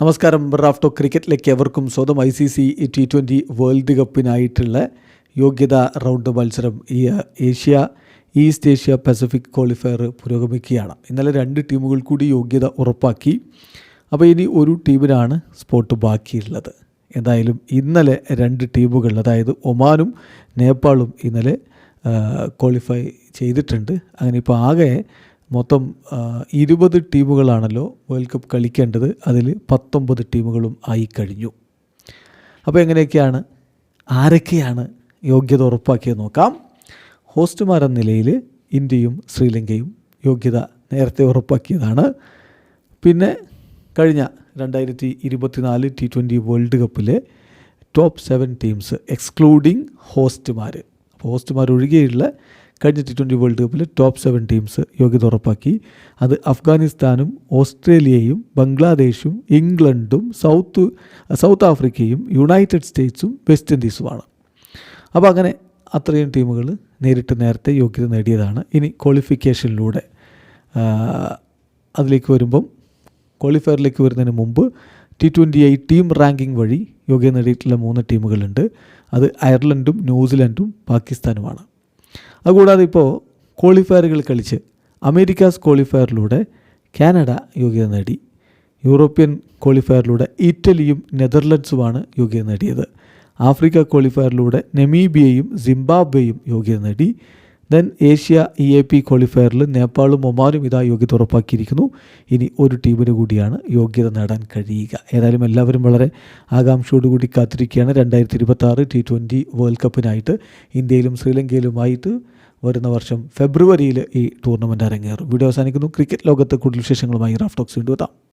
നമസ്കാരം. റാഫ്റ്റോ ക്രിക്കറ്റിലേക്ക് എവർക്കും സ്വന്തം I C C T twenty world കപ്പിനായിട്ടുള്ള യോഗ്യതാ റൗണ്ട് മത്സരം ഈ Asia east Asia Pacific qualifier പുരോഗമിക്കുകയാണ്. ഇന്നലെ രണ്ട് ടീമുകൾ കൂടി യോഗ്യത ഉറപ്പാക്കി. അപ്പോൾ ഇനി ഒരു ടീമിനാണ് സ്പോട്ട് ബാക്കിയുള്ളത്. എന്തായാലും ഇന്നലെ രണ്ട് ടീമുകൾ അതായത് ഒമാനും നേപ്പാളും ഇന്നലെ ക്വാളിഫൈ ചെയ്തിട്ടുണ്ട്. അങ്ങനെ ഇപ്പോൾ ആകെ മൊത്തം ഇരുപത് ടീമുകളാണല്ലോ വേൾഡ് കപ്പ് കളിക്കേണ്ടത്. അതിൽ പത്തൊമ്പത് ടീമുകളും ആയി കഴിഞ്ഞു. അപ്പോൾ എങ്ങനെയൊക്കെയാണ് ആരൊക്കെയാണ് യോഗ്യത ഉറപ്പാക്കിയത് നോക്കാം. ഹോസ്റ്റുമാർ എന്ന നിലയിൽ ഇന്ത്യയും ശ്രീലങ്കയും യോഗ്യത നേരത്തെ ഉറപ്പാക്കിയതാണ്. പിന്നെ കഴിഞ്ഞ രണ്ടായിരത്തി ഇരുപത്തിനാല് ടി ട്വന്റി വേൾഡ് കപ്പിലെ ടോപ്പ് സെവൻ ടീംസ് എക്സ്ക്ലൂഡിങ് ഹോസ്റ്റുമാർ അപ്പോൾ ഹോസ്റ്റുമാർ ഒഴികെയുള്ള കഴിഞ്ഞ ടി ട്വന്റി വേൾഡ് കപ്പിൽ ടോപ്പ് സെവൻ ടീംസ് യോഗ്യത ഉറപ്പാക്കി. അത് അഫ്ഗാനിസ്ഥാനും ഓസ്ട്രേലിയയും ബംഗ്ലാദേശും ഇംഗ്ലണ്ടും സൗത്ത് സൗത്ത് ആഫ്രിക്കയും യുണൈറ്റഡ് സ്റ്റേറ്റ്സും വെസ്റ്റ് ഇൻഡീസുമാണ്. അപ്പോൾ അങ്ങനെ അത്രയും ടീമുകൾ നേരിട്ട് നേരത്തെ യോഗ്യത നേടിയതാണ്. ഇനി ക്വാളിഫിക്കേഷനിലൂടെ അതിലേക്ക് വരുമ്പം ക്വാളിഫയറിലേക്ക് വരുന്നതിന് മുമ്പ് T twenty I team ranking വഴി യോഗ്യത നേടിയിട്ടുള്ള മൂന്ന് ടീമുകളുണ്ട് അത് അയർലൻഡും ന്യൂസിലൻഡും പാകിസ്ഥാനുമാണ്. അതുകൂടാതെ ഇപ്പോൾ ക്വാളിഫയറുകൾ കളിച്ച് അമേരിക്കാസ് ക്വാളിഫയറിലൂടെ കാനഡ യോഗ്യത നേടി. യൂറോപ്യൻ ക്വാളിഫയറിലൂടെ ഇറ്റലിയും നെതർലൻഡ്സുമാണ് യോഗ്യത നേടിയത്. ആഫ്രിക്ക ക്വാളിഫയറിലൂടെ നെമീബിയയും സിംബാബ്വേയും യോഗ്യത നേടി. Then Asia E A P ക്വാളിഫയറിൽ നേപ്പാളും ഒമാനും ഇതാ യോഗ്യത ഉറപ്പാക്കിയിരിക്കുന്നു. ഇനി ഒരു ടീമിന് കൂടിയാണ് യോഗ്യത നേടാൻ കഴിയുക. ഏതായാലും എല്ലാവരും വളരെ ആകാംക്ഷയോടുകൂടി കാത്തിരിക്കുകയാണ്. രണ്ടായിരത്തി ഇരുപത്തി ടി ട്വന്റി വേൾഡ് കപ്പിനായിട്ട് ഇന്ത്യയിലും ശ്രീലങ്കയിലുമായിട്ട് വരുന്ന വർഷം ഫെബ്രുവരിയിൽ ഈ ടൂർണമെന്റ് അരങ്ങേറും. വീഡിയോ അവസാനിക്കുന്നു. ക്രിക്കറ്റ് ലോകത്ത് കൂടുതൽ വിശേഷങ്ങളുമായി റാഫ്റ്റോക്സ് വീണ്ടും എത്താം.